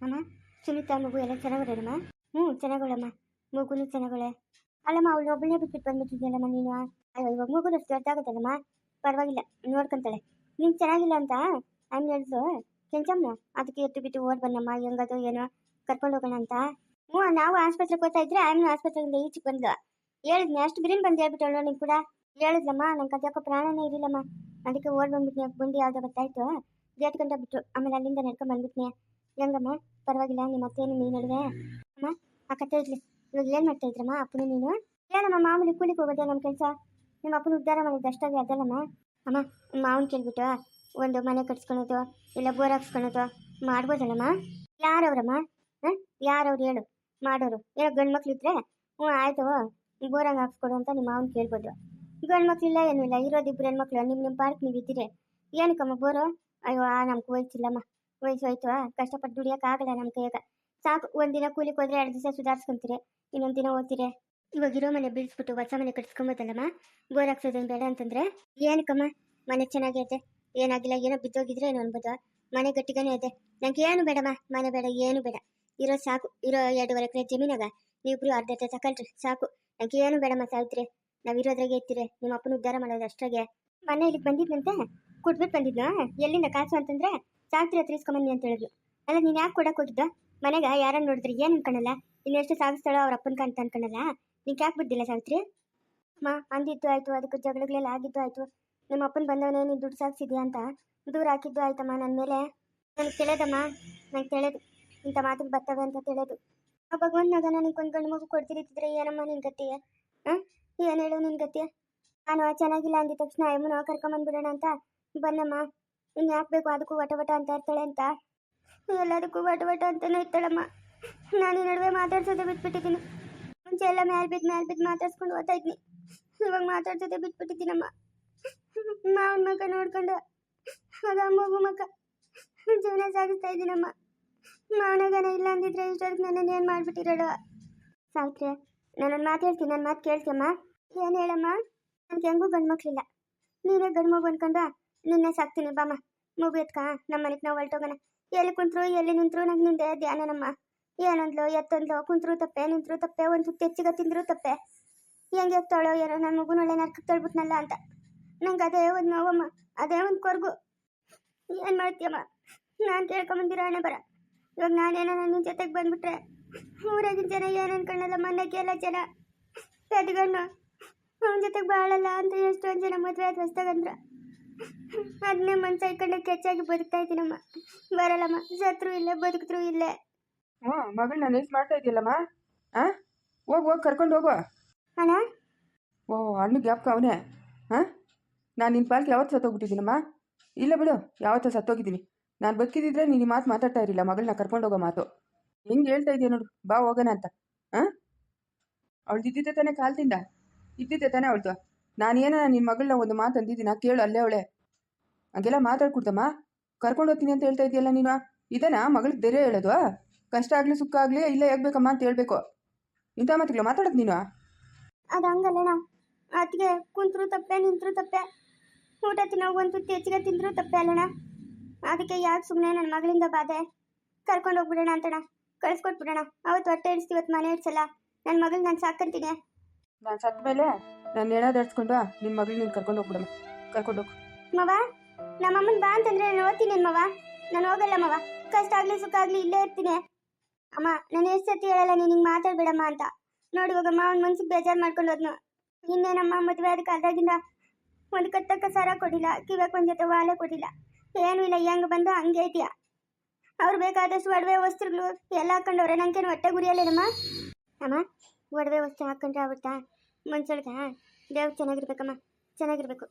ಅಮ್ಮ, ಸುನೀತಾ ಮಗು ಎಲ್ಲ ಚೆನ್ನಾಗಿರಮ್ಮ ಹ್ಞೂ ಚೆನ್ನಾಗೋಳಮ್ಮ ಮಗುನು ಚೆನ್ನಾಗಳೆ ಅಲ್ಲಮ್ಮ, ಅವಳು ಒಬ್ಬಳೇ ಬಿಟ್ಟು ಬಂದ್ಬಿಟ್ಟಿದ್ಯಲ್ಲಮ್ಮ ನೀನು? ಅಯ್ಯೋ, ಇವಾಗ ಮಗು ಅಷ್ಟು ಗೊತ್ತಾಗುತ್ತಲ್ಲಮ್ಮ ಪರವಾಗಿಲ್ಲ, ನೋಡ್ಕೊಂತಾಳೆ. ನೀನು ಚೆನ್ನಾಗಿಲ್ಲ ಅಂತ ಆಮೇಲೆ ಹೇಳಿದ್ರು ಕೆಂಚಮ್ಮ, ಅದಕ್ಕೆ ಎತ್ತು ಬಿಟ್ಟು ಓಡ್ ಬನ್ನಮ್ಮ, ಹೆಂಗದು ಏನೋ ಕರ್ಕೊಂಡು ಹೋಗೋಣ ಅಂತ. ಹ್ಞೂ, ನಾವು ಆಸ್ಪತ್ರೆಗೆ ಹೋಗ್ತಾ ಇದ್ರೆ ಆಮೇಲೆ ಆಸ್ಪತ್ರೆಯಿಂದ ಈಚೆಗೆ ಬಂದ್ಲು. ಹೇಳಿದ್ನಿ, ಅಷ್ಟು ಬಿರಿನ್ ಬಂದು ಹೇಳ್ಬಿಟ್ಟಳು ನೀನು ಕೂಡ. ಹೇಳಿದ್ಲಮ್ಮ ನಂಗೆ ಅದ್ಯಾಕೋ ಪ್ರಾಣನೇ ಇರಲಿಲ್ಲಮ್ಮ. ಅದಕ್ಕೆ ಓಡ್ ಬಂದ್ಬಿಟ್ನಿ, ಬಂದು ಯಾವುದೋ ಗೊತ್ತಾಯ್ತು. ಗೇಟ್ ಗಂಟ ಆಮೇಲೆ ಅಲ್ಲಿಂದ ನಡ್ಕೊಂಡು ಬಂದ್ಬಿಟ್ನಿ. ಹೆಂಗಮ್ಮ ಪರವಾಗಿಲ್ಲ, ನಿಮ್ಮ ಅತ್ತೇನು ನೀನು ನಡುವೆ ಅಮ್ಮ ಕತೆ ಇರ್ಲಿ. ಇವಾಗ ಏನು ಮಾಡ್ತಾ ಇದ್ರಮ್ಮ, ಅಪ್ಪನ ನೀನು? ಏನಮ್ಮ ಮಾಮೂಲಿ ಕೂಲಿಗೆ ಹೋಗೋದೇ ನಮ್ಮ ಕೆಲಸ. ನಿಮ್ಮ ಅಪ್ಪನ ಉದ್ಧಾರ ಮಾಡಿದ್ದು ಅಷ್ಟಾಗಿ ಅದಲ್ಲಮ್ಮ. ಅಮ್ಮ ಮಾವನ್ ಕೇಳ್ಬಿಟ್ಟು ಒಂದು ಮನೆ ಕಟ್ಸ್ಕೊಳೋದು, ಇಲ್ಲ ಬೋರ್ ಹಾಕ್ಸ್ಕೊಳೋದು ಮಾಡ್ಬೋದಲ್ಲಮ್ಮ? ಯಾರವ್ರಮ್ಮ? ಹಾಂ? ಯಾರವ್ರು ಹೇಳು. ಮಾಡೋರು. ಏನೋ ಗಂಡು ಮಕ್ಳಿದ್ರೆ ಹ್ಞೂ, ಆಯ್ತು. ಬೋರಂಗ್ ಹಾಕ್ಸ್ಕೊಡು ಅಂತ ನಿಮ್ಮ ಮಾವನ್ ಕೇಳ್ಬೋದು. ಗಂಡು ಮಕ್ಳಿಲ್ಲ ಏನೂ ಇಲ್ಲ. ಇರೋದು ಇಬ್ಬರು ಹೆಣ್ಮಕ್ಳು ನಿಮ್ಮ ನಿಮ್ಮ ಪಾರ್ಕ್ ನೀವು ಇದ್ದೀರಿ ಏನಕ್ಕಮ್ಮ ಬೋರು? ಅಯ್ಯೋ ನಮ್ಗೆ ವಯಸ್ಸಿಲ್ಲಮ್ಮ ವಯಸ್ಸು ಹೋಯ್ತು ಕಷ್ಟಪಟ್ಟು ಆಗಲ್ಲ ನಮ್ ಕೈಯಾಗ ಸಾಕು, ಒಂದಿನ ಕೂಲಿ ಹೋದ್ರೆ ಎರಡು ದಿವಸ ಸುಧಾರಿಸ್ಕೊಂತೀರಿ. ಇನ್ನೊಂದು ದಿನ ಓದ್ತೀರಿ. ಇವಾಗ ಇರೋ ಮನೆ ಬಿಡಿಸ್ಬಿಟ್ಟು ಹೊಸ ಮನೆ ಕಟ್ಸ್ಕೊಂಬೋದಲ್ಲಮ್ಮ? ಬೋರ್ ಹಾಕ್ಸೋದೇನು ಬೇಡ ಅಂತಂದ್ರೆ? ಏನಕ್ಕಮ್ಮ? ಮನೆ ಚೆನ್ನಾಗೈತೆ ಏನಾಗಿಲ್ಲ, ಏನೋ ಬಿದ್ದೋಗಿದ್ರೆ ಏನೋ ಅನ್ಬೋದು. ಮನೆ ಗಟ್ಟಿಗನೇ ಇದೆ. ನಂಗೆ ಏನು ಬೇಡಮ್ಮ? ಮನೆ ಬೇಡ, ಏನು ಬೇಡ. ಇರೋ ಸಾಕು, ಇರೋ ಎರಡೂವರೆ ಎಕರೆ ಜಮೀನಾಗ ನೀವಿಬ್ರು ಅರ್ಧ ತಗೊಳ್ರಿ ಸಾಕು. ನಂಗೆ ಏನು ಬೇಡಮ್ಮ ಸಾವಿತ್ರಿ? ನಾವು ಇರೋದ್ರಾಗೆ ಇರ್ತೀರಿ ನಿಮ್ಮ ಅಪ್ಪನ ಉದ್ಧಾರ ಮಾಡೋದು ಅಷ್ಟಾಗೆ ಮನೆ ಇಲ್ಲಿ ಬಂದಿದ್ನಂತೆ? ಕುಟ್ಬಿಟ್ಟು ಬಂದಿದ್ನ? ಎಲ್ಲಿಂದ ಕಾಸು ಅಂತಂದ್ರೆ? ಸಾವಿತ್ರಿ ಹತ್ರ ಇಸ್ಕೊಂಬನ್ನಿ ಅಂತ ಹೇಳಿದ್ಲು. ಅಲ್ಲ, ನೀನು ಯಾಕೆ ಕೊಡಕ್ಕೆ ಹೋಗಿದ್ದ? ಮನೆಗೆ ಯಾರನ್ನ ನೋಡಿದ್ರೆ? ಏನು ಅನ್ಕೊಳಲ್ಲ ಇನ್ನೆಷ್ಟು ಸಾಗಿಸ್ತಾಳೋ ಅವ್ರ ಅಪ್ಪನ ಕಂತ ಅನ್ಕೊಳಲ್ಲ ನಿಂಗೆ ಯಾಕೆ ಬಿದ್ದಿಲ್ಲ ಸಾವಿತ್ರಿ ಅಮ್ಮ, ಅಂದಿದ್ದು ಆಯ್ತು, ಅದಕ್ಕೆ ಜಗಳಗಳೆಲ್ಲ ಆಗಿದ್ದು ಆಯ್ತು. ನಮ್ಮ ಅಪ್ಪನ ಬಂದವನೇ ನೀನು ದುಡ್ಡು ಸಾಗಿಸಿದ್ಯಾ ಅಂತ ದೂರ ಹಾಕಿದ್ದು ಆಯ್ತಮ್ಮ ನನ್ನ ಮೇಲೆ. ನನಗೆ ತಿಳಿದಮ್ಮ, ನಂಗೆ ತಿಳಿದು. ಇಂಥ ಮಾತಿಗೆ ಬರ್ತವೆ ಅಂತ ತಿಳಿದು. ಆ ಭಗವಂತನಾಗ ನನಗೆ ಒಂದು ಗಂಡು ಮಗು ಕೊಡ್ತಿರಿತಿದ್ರೆ ಏನಮ್ಮ ನಿನ್ನ ಗತಿಯ ಹಾಂ ಏನು ಹೇಳು ನಿನ್ನ ಗತಿಯ ನಾನು ಚೆನ್ನಾಗಿಲ್ಲ ಅಂದಿದ ತಕ್ಷಣ ಅಮ್ಮನ ಕರ್ಕೊಂಬಂದ್ಬಿಡೋಣ ಅಂತ ಬನ್ನಮ್ಮ ಇನ್ನು ಯಾಕೆ ಬೇಕು ಅದಕ್ಕೂ ವಟ ಅಂತ ಇರ್ತಾಳೆ ಅಂತ? ಎಲ್ಲದಕ್ಕೂ ವಟ ವಟ ಅಂತಾನೆ ಇರ್ತಾಳಮ್ಮ. ನಾನು ಈ ನಡುವೆ ಮಾತಾಡ್ಸೋದೇ ಬಿಟ್ಬಿಟ್ಟಿದ್ದೀನಿ. ಮುಂಚೆ ಎಲ್ಲ ಮ್ಯಾಲ್ ಬಿದ್ದು ಮ್ಯಾಲ್ ಬಿದ್ದು ಮಾತಾಡ್ಸ್ಕೊಂಡು ಓದ್ತಾ ಇದ್ನಿ. ಇವಾಗ ಮಾತಾಡ್ಸೋದೇ ಬಿಟ್ಬಿಟ್ಟಿದ್ದೀನಮ್ಮ. ಮಾವನ ಮಕ್ಕ ನೋಡ್ಕೊಂಡು, ಆಗ ಮಗು ಮಕ್ಕ ಜೀವನ ಸಾಗಿಸ್ತಾ ಇದ್ದೀನಮ್ಮ. ಮಾವನಗನ ಇಲ್ಲ ಅಂದಿದ್ರೆ ಇಷ್ಟೊತ್ತಿಗೆ ನನ್ನನ್ನು ಏನು ಮಾಡ್ಬಿಟ್ಟಿರೋಡು ಸಾವಿತ್ರಿ ನಾನೊಂದು ಮಾತು ಹೇಳ್ತೀನಿ ನನ್ನ ಮಾತು ಕೇಳ್ತಿಯಮ್ಮ? ಏನು ಹೇಳಮ್ಮ? ನನಗೆ ಹೆಂಗೂ ಗಂಡು ಮಕ್ಕಳಿಲ್ಲ ನೀನೇ ಗಂಡು ಮಗು ಅನ್ಕೊಂಡು ನಿನ್ನೆ ಸಾಕ್ತೀನಿ ಬಾಮ್ಮ. ಮುಗಿಯತ್ಕ ನಮ್ಮ ಮನೆಗೆ ನಾವು ಹೊರಟೋಗೋಣ. ಎಲ್ಲಿ ಕುಂತ್ರು, ಎಲ್ಲಿ ನಿಂತ್ರು, ನಂಗೆ ನಿಂದೆ ಧ್ಯಾನನಮ್ಮ. ಏನಂದ್ಲು, ಎತ್ತಂದ್ಲು, ಕುಂತ್ರು ತಪ್ಪೆ, ನಿಂತ್ರು ತಪ್ಪೆ, ಒಂದು ಹೆಚ್ಚಿಗೆ ತಿಂದ್ರು ತಪ್ಪೆ. ಹೆಂಗೆ ಎತ್ತಾಳೋ ಏನೋ ನನ್ನ ಮಗು ಒಳ್ಳೆ ನರ್ಕಕ್ಕೆ ತಳ್ಬಿಟ್ನಲ್ಲ ಅಂತ. ನಂಗೆ ಅದೇ ಒಂದು ನೋವಮ್ಮ, ಅದೇ ಒಂದು ಕೊರ್ಗು. ಏನು ಮಾಡ್ತೀಯಮ್ಮ? ನಾನು ಕೇಳ್ಕೊಂಬಂದಿರೋ ಅಣ್ಣ ಬರ. ಇವಾಗ ನಾನೇನೋ ನಿನ್ನ ಜೊತೆಗೆ ಬಂದ್ಬಿಟ್ರೆ, ಊರಾಗಿನ ಜನ ಏನು ಅನ್ಕೊಳ್ಳಲ್ಲ ಮನೆಗೆ ಎಲ್ಲ ಜನ. ಪೆದ್ಗಣ್ಣು ಅವನ ಜೊತೆಗೆ ಬಾಳಲ್ಲ ಅಂತ ಎಷ್ಟೊಂದು ಜನ ಮದುವೆ ಆದ ಹೊಸ್ದಾಗಂದ್ರ ಅದನ್ನೇ ಮನ್ಸ ಇಟ್ಕೊಂಡು ಕೆಚ್ಚಾಗಿ ಬದುಕ್ತಾ ಇದ್ದೀನಮ್ಮ. ಬರಲ್ಲಮ್ಮ ಸತ್ರು ಇಲ್ಲ ಬದುಕಿದ್ರು ಇಲ್ಲೇ. ಹ್ಞೂ ಮಗಳನ್ನ ನೈಸ್ ಮಾಡ್ತಾ ಇದೆಯಲ್ಲಮ್ಮ ಹಾಂ ಹೋಗು ಹೋಗಿ ಕರ್ಕೊಂಡು ಹೋಗು. ಅಣ್ಣ? ಓ ಅಣ್ಣ ಜ್ಞಾಪಕ ಅವನೇ. ಹಾಂ ನಾನು ನಿನ್ನ ಪಾಲ್ಗೆ ಯಾವತ್ತು ಸತ್ತೋಗ್ಬಿಟ್ಟಿದ್ದೀನಮ್ಮ. ಇಲ್ಲ ಬಿಡು ಯಾವತ್ತೂ ಸತ್ತೋಗಿದ್ದೀನಿ. ನಾನು ಬದುಕಿದ್ದಿದ್ರೆ ನೀನು ಮಾತು ಮಾತಾಡ್ತಾ ಇರಲಿಲ್ಲ ಮಗಳನ್ನ ಕರ್ಕೊಂಡು ಹೋಗೋ ಮಾತು. ಹೆಂಗೆ ಹೇಳ್ತಾ ಇದೆಯಾ ನೋಡು ಬಾ ಹೋಗೋಣ ಅಂತ. ಹಾಂ ಅವಳು ಇದ್ದಿದ್ದೆ ತಾನೇ ಕಾಲ್ತಿಂದ ಇದ್ದಿದ್ದೆ ತಾನೇ ಅವಳ್ದು. ನಾನೇನ ನಿನ್ನ ಮಗಳನ್ನ ಒಂದು ಮಾತು ಅಂದಿದ್ದೀನ ಕೇಳು ಅಲ್ಲೇ ಅವಳೆ. ಹಂಗೆಲ್ಲ ಮಾತಾಡ್ಕೊಡ್ತಮ್ಮ? ಕರ್ಕೊಂಡು ಹೋಗ್ತೀನಿ ಅಂತ ಹೇಳ್ತಾ ಇದೆಯಲ್ಲ ನೀನು? ಇದನ್ನ ಮಗಳಿಗೆ ಧೈರ್ಯ ಹೇಳೋದು? ಕಷ್ಟ ಆಗಲಿ ಸುಖ ಆಗಲಿ ಇಲ್ಲೇ ಹೇಗ್ಬೇಕಮ್ಮ ಅಂತ ಹೇಳ್ಬೇಕು. ಇಂಥ ಮಾತುಗಳು ಮಾತಾಡೋದು ನೀನು? ಅದು ಹಂಗಲ್ಲಣ್ಣ. ಅದಕ್ಕೆ ಕುಂತ್ರು ತಪ್ಪೆ ನಿಂತರು ತಪ್ಪೆ. ಊಟ ತಿನ್ನೋ ಒಂದು ತುತ್ತು ಹೆಚ್ಚಿಗೆ ತಿಂದರೂ ತಪ್ಪೆ ಅಲ್ಲಣ್ಣ. ಅದಕ್ಕೆ ಯಾಕೆ ಸುಮ್ಮನೆ ನನ್ನ ಮಗಳಿಂದ ಬಾಧೆ? ಕರ್ಕೊಂಡು ಹೋಗ್ಬಿಡೋಣ ಅಂತಣ್ಣ. ಕಳ್ಸ್ಕೊಟ್ಬಿಡೋಣ. ಅವತ್ತು ಹೊಟ್ಟೆ ಇಡಿಸ್ತೀವಿ ಇವತ್ತು ಮನೆ ಇಡ್ಸಲ್ಲ ನನ್ನ ಮಗಳು ನಾನು ಸಾಕಂತೀನಿ. ನಾನು ಸತ್ತ ಮೇಲೆ ನಾನು ನೆಣ ಧರಿಸ್ಕೊಂಡು ನಿನ್ನ ಮಗಳು ನೀನು ಕರ್ಕೊಂಡು ಹೋಗ್ಬಿಡಮ್ಮ. ಕರ್ಕೊಂಡು ಹೋಗು. ಮವ, ನಮ್ಮಮ್ಮನ ಬಾ ಅಂತಂದ್ರೆ ನಾನು ಓದ್ತೀನಿ ಮವ ನಾನು ಹೋಗಲ್ಲ ಮವ. ಕಷ್ಟ ಆಗ್ಲಿ ಸುಖ ಆಗ್ಲಿ ಇಲ್ಲೇ ಇರ್ತೀನಿ. ಅಮ್ಮ, ನಾನು ಎಷ್ಟು ಸತಿ ಹೇಳಲ್ಲ, ನೀನು ಹಿಂಗೆ ಮಾತಾಡ್ಬೇಡಮ್ಮ ಅಂತ. ನೋಡಿ ಇವಾಗ ಅವ್ನ ಮನ್ಸಿಗೆ ಬೇಜಾರು ಮಾಡ್ಕೊಂಡು ಹೋದ್ನು. ಇನ್ನೇನಮ್ಮ ಮದುವೆ ಅದಕ್ಕೆ ಕಾಲದಾಗಿಂದ ಒಂದು ಕತ್ತಕ್ಕ ಸರ ಕೊಡಿಲ್ಲ ಕಿವ್ಯಾಕ್ ಒಂದು ಜೊತೆ ವಾಲೆ ಕೊಡಿಲ್ಲ ಏನೂ ಇಲ್ಲ, ಹೆಂಗೆ ಬಂದು ಹಂಗೆ ಇದೆಯಾ. ಅವ್ರು ಬೇಕಾದಷ್ಟು ಒಡವೆ ವಸ್ತುಗಳು ಎಲ್ಲ ಹಾಕೊಂಡವ್ರೆ, ನಂಗೇನು ಹೊಟ್ಟೆ ಗುರಿಯಲ್ಲೇನಮ್ಮ? ಅಮ್ಮ, ಒಡವೆ ವಸ್ತು ಹಾಕೊಂಡ್ರೆ ಆಗ್ಬಿಡ್ತಾ? ಮನ್ಸೊಳಗ? ದೇವ್ರು ಚೆನ್ನಾಗಿರ್ಬೇಕಮ್ಮ, ಚೆನ್ನಾಗಿರ್ಬೇಕು.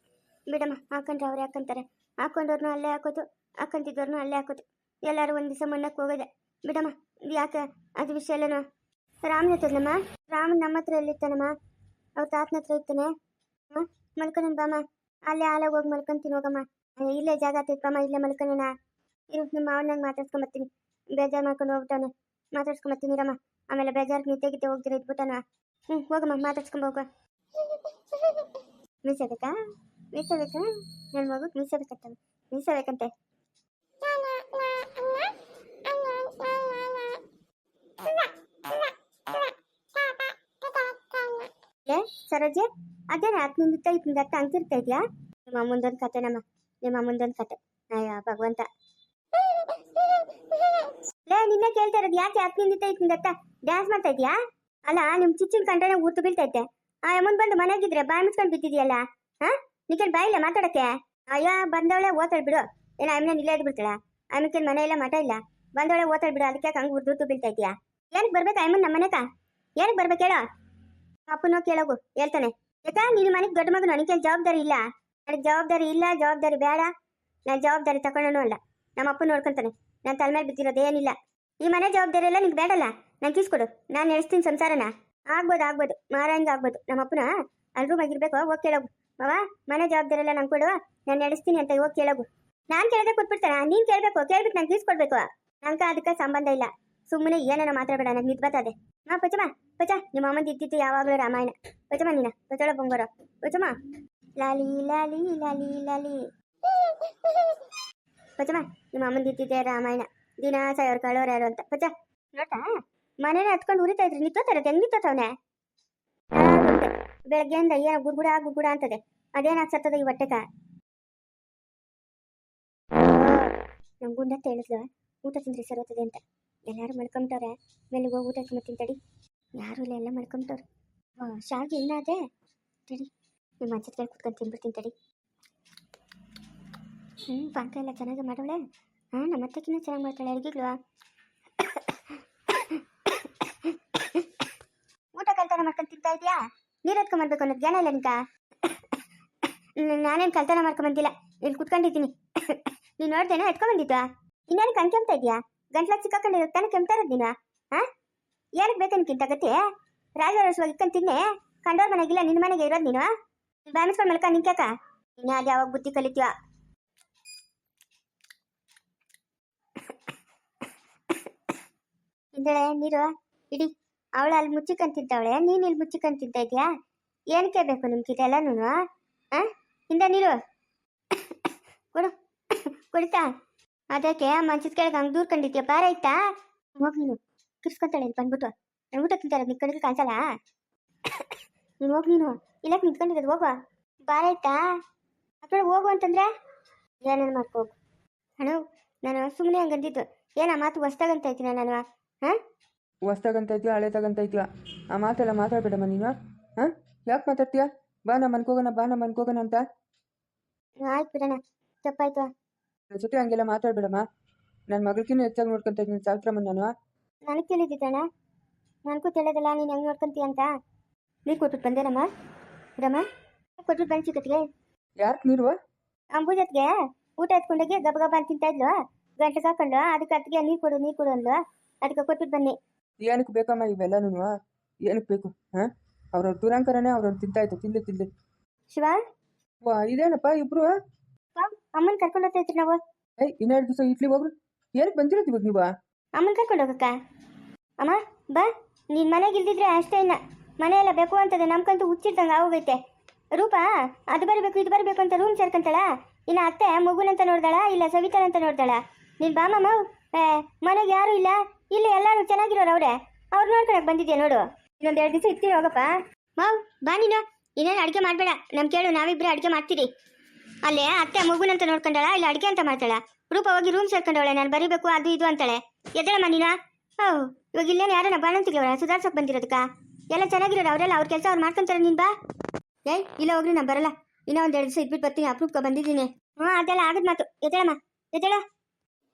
ಬಿಡಮ್ಮ, ಹಾಕೊಂಡ್ರೆ ಅವ್ರು ಹಾಕೊಂತಾರೆ. ಹಾಕೊಂಡವ್ರನ್ನೂ ಅಲ್ಲೇ ಹಾಕೋದು ಹಾಕೊಂತಿದ್ದವ್ರನ್ನೂ ಅಲ್ಲೇ ಹಾಕೋದು. ಎಲ್ಲರೂ ಒಂದು ದಿವಸ ಮಣ್ಣಕ್ಕೆ ಹೋಗೋದೆ. ಬಿಡಮ್ಮ, ಯಾಕೆ? ಅದು ವಿಷಯ ಎಲ್ಲನೋ. ರಾಮನ ಹತ್ರನಮ್ಮ ರಾಮನ್ ನಮ್ಮ ಹತ್ರ ಎಲ್ಲಿರ್ತಾನಮ್ಮ? ಅವ್ರ ತಾತನ ಹತ್ರ ಇರ್ತಾನೆ. ಹಾಂ? ಬಾಮ ಅಲ್ಲೇ ಹಾಲಾಗ ಹೋಗಿ ಮಲ್ಕೊಂತೀನಿ ಹೋಗಮ್ಮ. ಇಲ್ಲೇ ಜಾಗ ತಿರ್ಕಮ್ಮ ಇಲ್ಲೇ ಮಲ್ಕೊಳ್ಳೋಣ ಇರು ನಿಮ್ಮ ಮಾವನಂಗೆ ಮಾತಾಡ್ಸ್ಕೊಂಬರ್ತೀನಿ ಬೇಜಾರು ಮಾಡ್ಕೊಂಡು ಹೋಗ್ಬಿಟ್ಟಾನೆ ಮಾತಾಡ್ಸ್ಕೊಂಬರ್ತೀನಿ ರಮ್ಮ ಆಮೇಲೆ ಬೇಜಾರು ನಿದ್ದೆ ಗಿದ್ದೆ ಹೋಗ್ತೀರ ಇದ್ಬಿಟ್ಟಾನ Wag kang mag-matas kung. Misa ka? Misa ka ka? Misa ka sa. Misa ka ka pe. Okay. Ada na at nindu tayo itong data ang kirpe diya. Yung kata naman. Yung mga mundan kata. Naya, pagwanta. Lain ini kelihatan dia, jadi aku ini tidak tahu. Dia asma tadi. ಅಲ್ಲ, ನಿಮ್ ಚಿಚ್ಚಿನ ಕಂಡ್ರೆ ಊರ್ತು ಬೀಳ್ತೈತೆ. ಆ, ಅಮ್ಮನ್ ಬಂದು ಮನೆಗಿದ್ರೆ ಬಾಯಿ ಮುಚ್ಕೊಂಡು ಬಿದ್ದಿದ್ಯಲ್ಲ? ಹಾ? ನಿಕೇನ್ ಬಾಯಿಲ್ಲ ಮಾತಾಡಕ್ಕೆ? ಅಯ್ಯ, ಬಂದವಳೆ ಓತಾಳ್ ಬಿಡು. ಏನ ಆಮೇಲೆ ಇಲ್ಲೇ ಇದ್ಬಿಡ್ತಾಳ ಆಮೇಲೆ ಮನೆ ಇಲ್ಲ, ಮಠ ಇಲ್ಲ. ಬಂದವಳೆ ಓತಾಳ್ ಬಿಡು, ಅದಕ್ಕೆ ಹಂಗ ಉರ್ದು ಬೀಳ್ತೈತಿಯಾ? ಏನಕ್ಕೆ ಬರ್ಬೇಕಾ ಅಮ್ಮನ್ ನಮ್ಮ ಮನೆಕ? ಏನಕ್ಕೆ ಬರ್ಬೇಕು ಹೇಳೋ? ಅಪ್ಪನೋ ಕೇಳೋಗು, ಹೇಳ್ತಾನೆ. ಯಾಕ ನೀನು ಮನೆಗೆ ದೊಡ್ಡ ಮಗನು ನನಗೆ ಜವಾಬ್ದಾರಿ ಇಲ್ಲ. ನನಗೆ ಜವಾಬ್ದಾರಿ ಇಲ್ಲ, ಜವಾಬ್ದಾರಿ ಬೇಡ. ನಾನು ಜವಾಬ್ದಾರಿ ತಕೊಂಡನು ಅಲ್ಲ. ನಮ್ಮ ಅಪ್ಪ ನೋಡ್ಕೊಂತಾನೆ. ನನ್ನ ತಲೆ ಮೇಲೆ ಬಿದ್ದಿರೋದು ಏನಿಲ್ಲ. ಈ ಮನೆ ಜವಾಬ್ದಾರಿ ಎಲ್ಲ ನಿಂಗೆ ಬೇಡಲ್ಲ? ನಾನು ತಿಳಿಸ್ಕೊಡು ನಾನು ನಡೆಸ್ತೀನಿ ಸಂಸಾರನ. ಆಗ್ಬೋದು ಆಗ್ಬೋದು. ಮಾರಂಗೆ ಆಗ್ಬೋದು. ನಮ್ಮ ಅಪ್ಪನ ಅಲ್ಲಿ ರೂಮ್ ಆಗಿರ್ಬೇಕು. ಹೋಗಿ ಕೇಳೋಗು. ಮಾವ, ಮನೆ ಜವಾಬ್ದಾರಿ ಎಲ್ಲ ನಂಗೆ ಕೊಡುವ ನಾನು ನಡೆಸ್ತೀನಿ ಅಂತ ಹೋಗಿ ಕೇಳೋಗು. ನಾನು ಕೇಳದೆ ಕೊಟ್ಬಿಡ್ತಾನ. ನೀನು ಕೇಳಬೇಕು. ಕೇಳ್ಬಿಟ್ಟು ನಂಗೆ ಕಿಸ್ಕೊಡ್ಬೇಕು ನಂಗೆ ಅದಕ್ಕೆ ಸಂಬಂಧ ಇಲ್ಲ. ಸುಮ್ಮನೆ ಏನೇನೋ ಮಾತಾಡಬೇಡ. ನನಗೆ ನಿದ್ ಬರ್ತದೆ. ಹಾ ಪಚಮ ಪಚ. ನಿಮ್ಮ ಅಮ್ಮಂದು ಇದ್ದಿತ್ತು ಯಾವಾಗಲೂ ರಾಮಾಯಣ. ಪಚಮ ನೀನ. ಪಚಳ ಬೊಂಗರ. ಪಚಮ ಲಾಲಿ ಲಾಲಿ ಲಾಲಿ ಲಾಲಿ. ಪಚಮ ನಿಮ್ಮ ಅಮ್ಮಂದು ಇದ್ದಿದ್ದೆ ರಾಮಾಯಣ. ದಿನ ಸಾವಿರ ಕಳೋರು ಯಾರು ಅಂತ. ಪಚ. ನೋಡ್ತಾ? ಮನೇನ ಹತ್ಕೊಂಡು ಉರಿತಾ ಇದ್ರಿ ನಿತ್ತೋತಾರೆ ಹೆಂಗ್ ಬೆಳಗ್ಗೆ ಬೆಳಗ್ಗೆಯಿಂದ ಏನೋ ಗುಡ್ಗುಡ ಗುಡ್ಗುಡ ಅಂತದೆ. ಅದೇನಾಗ್ಸತ್ತದ ಈ ಹೊಟ್ಟೆಕ ನಮ್ ಅಂತ ಹೇಳಿದ್ಲು. ಊಟ ತಿಂದ್ರಿ ಸರೋತದೆ ಅಂತ. ಎಲ್ಲಾರು ಮಲ್ಕೊಂಬಿಟ್ಟವ್ರೆ ಮೇಲೆ ಹೋಗಿ ಊಟ ಮತ್ತೆ ತಡಿ ಯಾರು ಇಲ್ಲ, ಎಲ್ಲ ಮಲ್ಕೊಂಬಿಟ್ಟವ್ರು ಶಾವಿಗೆ ಇಲ್ಲ ಅದೇ? ತಡಿ ನಿಮ್ಮ ಅಜ್ಜದ ಕೈ ಕುತ್ಕೊಂಡು ತಿನ್ಬಿಡ್ತೀನಿ ತಡಿ. ಹ್ಞೂ ಪಾಕ ಎಲ್ಲ ಚೆನ್ನಾಗಿ ಮಾಡವಳೆ ಹಾಂ ನಮ್ಮ ಅತ್ತೆಕಿನ್ನ ಚೆನ್ನಾಗಿ ಮಾಡ್ತಾಳೆ, ಅಡುಗೆಗಳು ಊಟ ಕಲ್ತನ ಮಾಡ್ಕೊಂಡು ತಿಂತಾ ಇದೆಯಾ? ನೀರು ಎತ್ಕೊಂಬರ್ಬೇಕು ಅನ್ನೋದು ಜ್ಞಾನ ಇಲ್ಲ ನಿಂಕ ನಾನೇನು ಕಲ್ತನ ಮಾಡ್ಕೊಂಡ್ ಬಂದಿಲ್ಲ. ಇಲ್ಲಿ ಕುತ್ಕೊಂಡಿದ್ದೀನಿ. ನೀನು ನೋಡ್ದೇನೋ ಎತ್ಕೊಂಬಂದಿದ್ವಾ ಇನ್ನೇನು ಕಣ್ಕೆಮ್ತಾ ಇದೆಯಾ? ಗಂಟ್ಲಾಗ ಸಿಕ್ಕಾಕೊಂಡಿರೋ ತಾನೇ ಕೆಮ್ತಾ ಇರೋದು ನೀನು ಹಾಂ ಏನಕ್ಕೆ ಬೇಕನ್ಕಿಂತ ಗತಿ? ರಾಜವರಸವಾಗಿ ಇಕ್ಕಂತ ತಿನ್ನೆ? ಕಂಡೋರ್ ಮನೆಗಿಲ್ಲ ನಿನ್ನ ಮನೆಗೆ ಇರೋದು ನೀನು? ಬ್ಯಾಮಿಸ್ಕೊಂಡು ಮಲ್ಕ ನಿಂಕ್ಯಾಕ ಇನ್ನ ಅದು ಯಾವಾಗ ಬುದ್ಧಿ ಕಲಿತೀವ ಇಂದಳೆ ನೀರು, ಇಡಿ. ಅವಳು ಅಲ್ಲಿ ಮುಚ್ಚಿಕೊಂಡ್ ತಿಂತಾವಳೆ ನೀನು ಇಲ್ಲಿ ಮುಚ್ಚಿಕೊಂಡ್ ತಿಂತಾ ಇದೆಯಾ ಏನಕ್ಕೆ ಬೇಕು ನಿಮ್ಗೆ ಇದೆಲ್ಲನೂ ಆ? ಹಿಂದೆ ನೀರು ಕೊಡು. ಕುಡಿತಾ? ಅದಕ್ಕೆ ಮಂಚದ ಕೆಳಗೆ ಹಂಗೆ ದೂರ್ಕೊಂಡಿದ್ಯಾ ಬಾರ ಆಯ್ತಾ? ಹೋಗಿ ನೀನು. ಕಿರ್ಸ್ಕೊಂತಾಳೆ ಇಲ್ಲಿ ಬಂದ್ಬಿಟ್ಟು. ಊಟ ತಿಂತಾರೆ ನಿನ್ ಕಣ್ಣಿಗೆ ಕಾಣಿಸಲ್ಲ? ನೀನು ಹೋಗಿ ನೀನು. ಇಲ್ಲಕ್ಕೆ ನಿಂತ್ಕೊಂಡಿರೋದು ಹೋಗುವ ಬಾರ ಆಯ್ತಾ? ಅಕ್ಕಡೆ ಹೋಗು ಅಂತಂದ್ರೆ? ಏನೇನು ಮಾಡ್ಕೋಗು ಅಣ್ಣ, ನಾನು ಸುಮ್ಮನೆ ಹಂಗಂದಿದ್ದು ಏನ ಮಾತು ಹೊಸ್ದಾಗಂತ ಇದ್ದೀನಿ ನಾನು ಹಾಂ ಹೊಸ್ದಾಗಂತ ಇದೆಯಾ ಹಳೇದಾಗಂತ ಇದೆಯಾ? ಆ ಮಾತೆಲ್ಲ ಮಾತಾಡಬೇಡಮ್ಮ ನೀನು ಹಾಂ ಯಾಕೆ ಮಾತಾಡ್ತೀಯಾ? ಬಾ ನಮ್ಮ ಅನ್ಕೋಗೋಣ ಬಾ ನಮ್ಮ ಅನ್ಕೋಗೋಣ ಅಂತ. ಆಯ್ತು ಬಿಡೋಣ ತಪ್ಪಾಯ್ತು. ನನ್ನ ಜೊತೆ ಹಂಗೆಲ್ಲ ಮಾತಾಡ್ಬೇಡಮ್ಮ. ನನ್ನ ಮಗಳಿಗಿನ್ನೂ ಹೆಚ್ಚಾಗಿ ನೋಡ್ಕೊಂತ ಇದ್ದೀನಿ ಸಾವಿತ್ರಮ್ಮ ನಾನು ನನಗೆ ತಿಳಿದಿದ್ದಣ್ಣ? ನನಗೂ ತಿಳಿದಲ್ಲ ನೀನು ಹೆಂಗೆ ನೋಡ್ಕೊಂತೀಯ ಅಂತ. ನೀ ಕೊಟ್ಬಿಟ್ಟು ಬಂದೇನಮ್ಮ? ರಮ್ಮ ಕೊಟ್ಬಿಟ್ಟು ಬಂದು ಸಿಕ್ಕತ್ಗೆ ಯಾಕೆ ನೀರು? ಅಂಬುಜತ್ಗೆ ಊಟ ಎತ್ಕೊಂಡೋಗಿ ಗಬ ಗಬ ಅಂತ ತಿಂತಾ ಇದ್ಲು. ಗಂಟೆ ಹಾಕೊಂಡು ಅದಕ್ಕೆ ಅತ್ತಿಗೆ ನೀರು ಕೊಡು ನೀರು ಕೊಡು ಅಂದ್ಲು. ಅದಕ್ಕೆ ಕೊಟ್ಬಿಟ್ಟು ಬನ್ನಿ. ಏನಕ್ಕೆ ಬೇಕಮ್ಮ ಇವೆಲ್ಲನೂ ಏನಕ್ಕೆ ಬೇಕು? ಹಾಂ? ಅವ್ರವ್ರ ದುರಂಕರನೇ ಅವ್ರವ್ರು ತಿಂತಾಯ್ತು ತಿಂದು ತಿಂದು ಶಿವ? ವಾ ಇದೇನಪ್ಪ ಇಬ್ರು? ಅಮ್ಮನ ಕರ್ಕೊಂಡು ಹೋಗ್ತಾ ಇದ್ರಿ ನಾವು. ಏಯ್ ಇನ್ನೆರಡು ದಿವಸ ಇಟ್ಲಿ ಹೋಗ್ರು. ಏನಕ್ಕೆ ಬಂದಿರೋದು ಇವಾಗ ನೀವು? ಅಮ್ಮನ ಕರ್ಕೊಂಡು ಹೋಗಕ್ಕ? ಅಮ್ಮ ಬಾ. ನೀನ್ ಮನೆಗೆ ಇಲ್ದಿದ್ರೆ ಅಷ್ಟೇ ಇನ್ನ. ಮನೆ ಎಲ್ಲ ಬೇಕು ಅಂತದೆ ನಮ್ಕಂತೂ ಹುಚ್ಚಿಡ್ದಂಗೆ ಆಗೋಗೈತೆ. ರೂಪ ಅದು ಬರಬೇಕು ಇದು ಬರಬೇಕು ಅಂತ ರೂಮ್ ಸೇರ್ಕೊಂತಾಳ? ಇನ್ನು ಅತ್ತೆ ಮಗುನಂತ ನೋಡ್ದಾಳ ಇಲ್ಲ ಸವಿತಾನಂತ ನೋಡ್ದಾಳ? ನೀನ್ ಬಾ ಮಾಮ ಏ, ಮನೆಗೆ ಯಾರು ಇಲ್ಲ? ಇಲ್ಲಿ ಎಲ್ಲರೂ ಚೆನ್ನಾಗಿರೋರು ಅವ್ರೆ. ಅವ್ರು ನೋಡ್ಕೊಳಕ್ ಬಂದಿದ್ಯಾ ನೋಡು? ಇನ್ನೊಂದು ಎರಡು ದಿವಸ ಇರ್ತೀವಿ ಹೋಗಪ್ಪ? ಮಾವ್ ಬಾ ನೀನು. ಇನ್ನೇನು ಅಡುಗೆ ಮಾಡಬೇಡ. ನಮ್ ಕೇಳು, ನಾವಿಬ್ರೇ ಅಡುಗೆ ಮಾಡ್ತೀರಿ. ಅಲ್ಲೇ, ಅತ್ತೆ ಮಗುನಂತ ನೋಡ್ಕೊಂಡಾಳ, ಇಲ್ಲ ಅಡಿಗೆ ಅಂತ ಮಾಡ್ತಾಳ? ರೂಪ ಹೋಗಿ ರೂಮ್ ಸೇರ್ಕೊಂಡವಳೆ, ನಾನು ಬರೀಬೇಕು, ಅದು ಇದು ಅಂತಾಳೆ. ಎದ್ದಳಮ್ಮ ನೀನು? ಹೌ ಇವಾಗ ಇಲ್ಲೇನು ಯಾರನ್ನ ಬಾಣಂತಿಗಳವರ? ಸುಧಾರ್ಸಕ್ ಬಂದಿರೋದಕ್ಕ? ಎಲ್ಲ ಚೆನ್ನಾಗಿರೋರು ಅವರೆಲ್ಲ? ಅವ್ರ ಕೆಲಸ ಅವ್ರು ಮಾಡ್ಕೊಂತಾರೆ ನೀನ್ ಬಾ. ಏಯ್ ಇಲ್ಲ ಹೋಗ್ರಿ, ನಾನು ಬರಲ್ಲ. ಇನ್ನೂ ಒಂದು ಎರಡು ದಿವಸ ಇದ್ಬಿಟ್ಟು ಬರ್ತೀನಿ ಅಪ್ರೂಪ್ಕ ಬಂದಿದ್ದೀನಿ. ಹ್ಞೂ ಅದೆಲ್ಲ ಆಗದ್ ಮಾತು. ಎದ್ದೇಳಮ್ಮ, ಎದ್ದೇಳ.